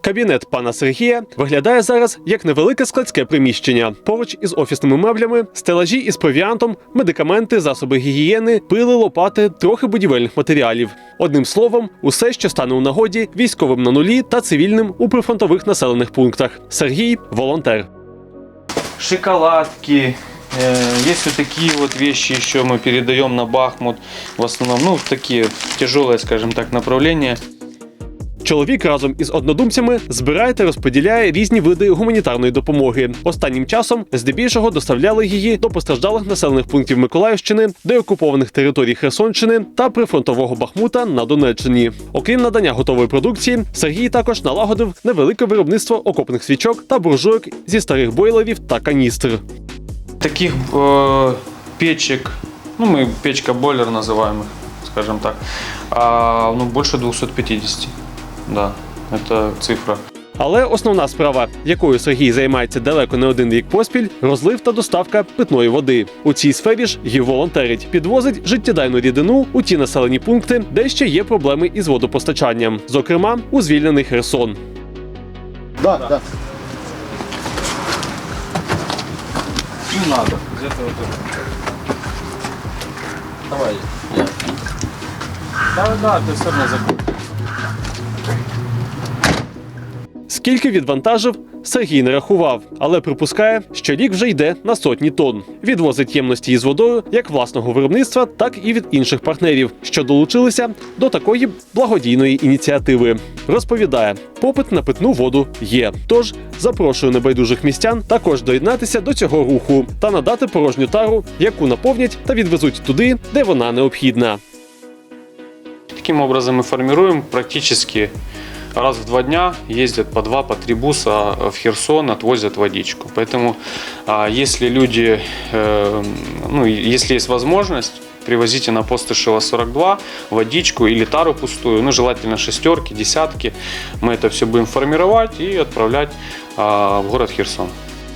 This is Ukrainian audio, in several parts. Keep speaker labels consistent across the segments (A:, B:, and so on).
A: Кабінет пана Сергія виглядає зараз як невелике складське приміщення. Поруч із офісними меблями, стелажі із провіантом, медикаменти, засоби гігієни, пили, лопати, трохи будівельних матеріалів. Одним словом, усе, що стане у нагоді військовим на нулі та цивільним у прифронтових населених пунктах. Сергій волонтер.
B: шоколадки. Э, Есть вот такие вот вещи еще мы передаем на Бахмут. В основном, ну, такие тяжелые, скажем так, направления.
A: Чоловік разом із однодумцями збирає та розподіляє різні види гуманітарної допомоги. Останнім часом здебільшого доставляли її до постраждалих населених пунктів Миколаївщини, деокупованих територій Херсонщини та прифронтового Бахмута на Донеччині. Окрім надання готової продукції, Сергій також налагодив невелике виробництво окопних свічок та буржуйок зі старих бойлерів та каністр.
B: Таких э, печек, ну, мы печка-бойлер называем их, скажем так, а, ну, больше 250. Да, это цифра.
A: Але основна справа, якою Сергій займається далеко не один рік поспіль, розлив та доставка питної води. У цій сфері ж й волонтерить, підвозить життєдайну рідину у ті населені пункти, де ще є проблеми із водопостачанням, зокрема у звільнений Херсон.
C: Да, да.
B: Не надо. Где-то вот
C: Давай.
B: Да, да, ты все равно закрой.
A: Скільки відвантажив, Сергій не рахував, але припускає, що рік вже йде на сотні тонн. Відвозить ємності із водою як власного виробництва, так і від інших партнерів, що долучилися до такої благодійної ініціативи. Розповідає, попит на питну воду є. Тож запрошую небайдужих містян також доєднатися до цього руху та надати порожню тару, яку наповнять та відвезуть туди, де вона необхідна.
B: Таким образом мы формируем практически раз в два дня ездят по два, по три буса в Херсон, отвозят водичку. Поэтому а, если люди, э, ну, если есть возможность, привозите на пост Ишева 42 водичку или тару пустую, ну, желательно шестерки, десятки. Мы это все будем формировать и отправлять а, в город Херсон.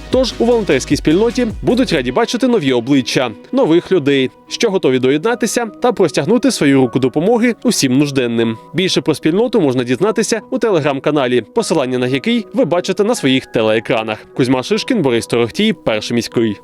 A: Тож у волонтерській спільноті будуть раді бачити нові обличчя, нових людей, що готові доєднатися та простягнути свою руку допомоги усім нужденним. Більше про спільноту можна дізнатися у телеграм-каналі, посилання на який ви бачите на своїх телеекранах. Кузьма Шишкін, Борис Торохтій, перший міський.